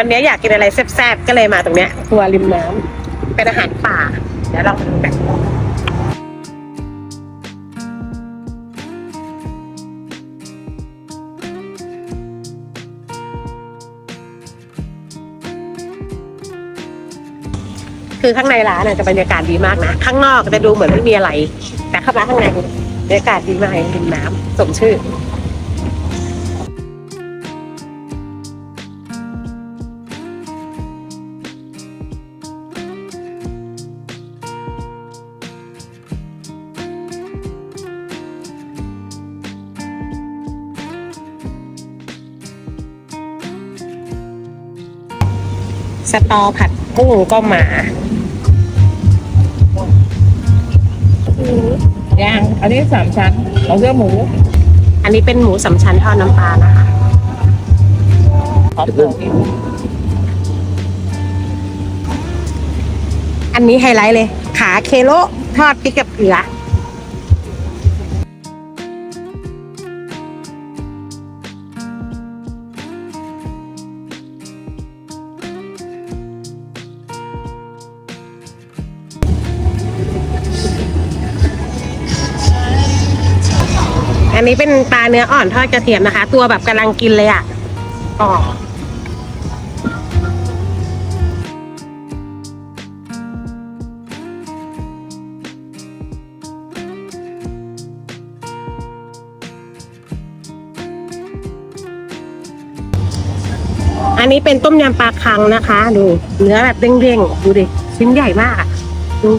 วันนี้อยากกินอะไรแซ่บๆก็เลยมาตรงเนี้ยครัวริมน้ำเป็นอาหารป่า เดี๋ยวลองมาดูกันคือข้างในร้านน่ะจะบรรยากาศดีมากนะ ข้างนอกจะดูเหมือนไม่มีอะไร แต่เข้ามาข้างในบรรยากาศดีมากริมน้ำสมชื่อ สตอผัดกุ้งก็มาย่างอันนี้สามชั้นเอาเสื้อหมู อันนี้เป็นหมูสามชั้นทอดน้ำปลานะคะขอบคุณอันนี้ไฮไลท์เลย ขาเคโลทอดพริกกับเกลือ นี้เป็นปลาเนื้ออ่อนทอดกระเทียมนะคะ ตัวแบบกำลังกินเลยอะอ๋ออันนี้เป็นต้มยำปลาคังนะคะ ดู เนื้อแบบเด้งๆ ดูดิ ชิ้นใหญ่มากอะดู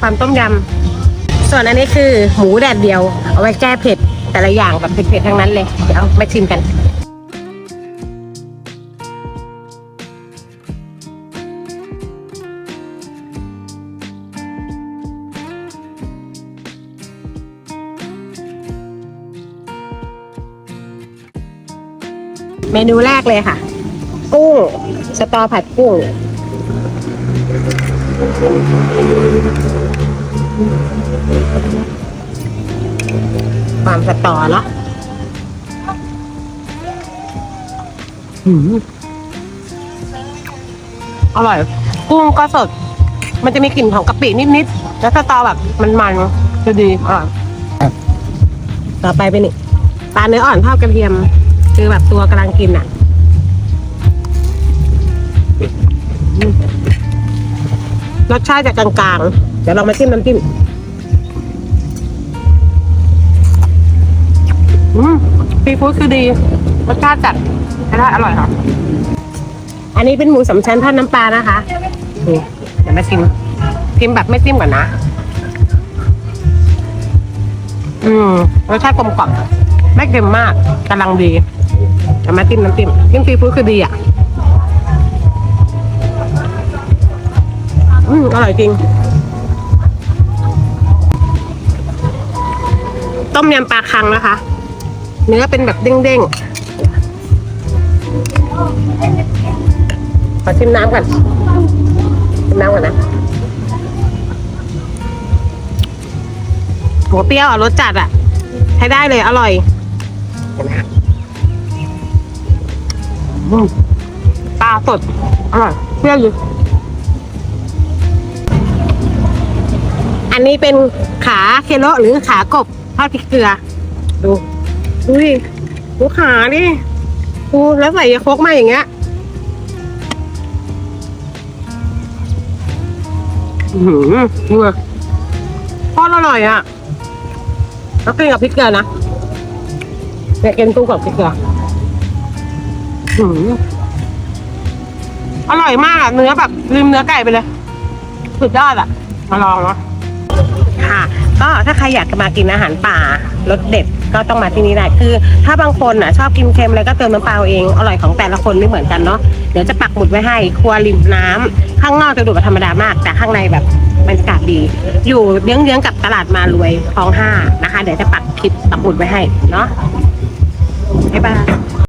ความต้มยำ ส่วนอันนี้คือหมูแดดเดียว เอาไว้แก้เผ็ดแต่ละอย่างแบบเผ็ดๆทั้งนั้นเลย เดี๋ยวมาชิมกันเมนูแรกเลยค่ะ กุ้ง สตอผัดกุ้ง ความสตอเนาะหืมอร่อย กุ้งก็สด มันจะมีกลิ่นของกะปินิดๆ แล้วสตอแบบมันๆจะดีอร่อยต่อไปเป็นนี่ปลาเนื้ออ่อนทอดกระเทียม คือแบบตัวกำลังกินอะรสชาติจะกลางๆ เดี๋ยวเรามาจิ้มน้ำจิ้มอืมซีฟู้ดคือดีรสชาติจัดใช้ได้อร่อยค่ะ อันนี้เป็นหมูสามชั้นทอดน้ำปลานะคะนี่เดี๋ยวมาชิมชิมแบบไม่จิ้มก่อนนะ อืมรสชาติกลมกล่อมไม่เค็มมากกำลังดีเดี๋ยวมาจิ้มน้ำจิ้มจิ้มซีฟู้ดคือดีอะ อืมอร่อยจริง ต้มยำปลาคังนะคะ เนื้อเป็นแบบเด้งๆ ขอชิมน้ำก่อนชิมน้ำก่อนนะหัวเปรี้ยวอะรสจัดอะ ใช้ได้เลยอร่อยเห็นไหมปลาสดอร่อยเปรี้ยวอยู่อันนี้เป็นขาเคโลหรือขากบ ทอดพริกเกลือ ดูดูดิดูขาดิดูแล้วใส่ยาโคกมาอย่างเงี้ยอือหือดูเลยทอดอร่อยอะแล้วกินกับพริกเกลือนะเนี่ยกินตู้กับพริกเกลืออือหืออร่อยมากอะเนื้อแบบลืมเนื้อไก่ไปเลย สุดยอดอะมาลองเนาะค่ะ ก็ถ้าใครอยากจะมากินอาหารป่ารสเด็ดก็ต้องมาที่นี่ได้คือ ถ้าบางคนอะชอบกินเค็มอะไรก็เติมน้ำเปล่าเองอร่อยของแต่ละคนไม่เหมือนกันเนาะเดี๋ยวจะปักหมุดไว้ให้ครัวริมน้ำข้างนอกจะดูแบบธรรมดามาก แต่ข้างในแบบบรรยากาศดี อยู่เยื้องๆกับตลาดมารวยคลองห้านะคะ เดี๋ยวจะปักคลิปปักหมุดไว้ให้เนาะบ๊ายบาย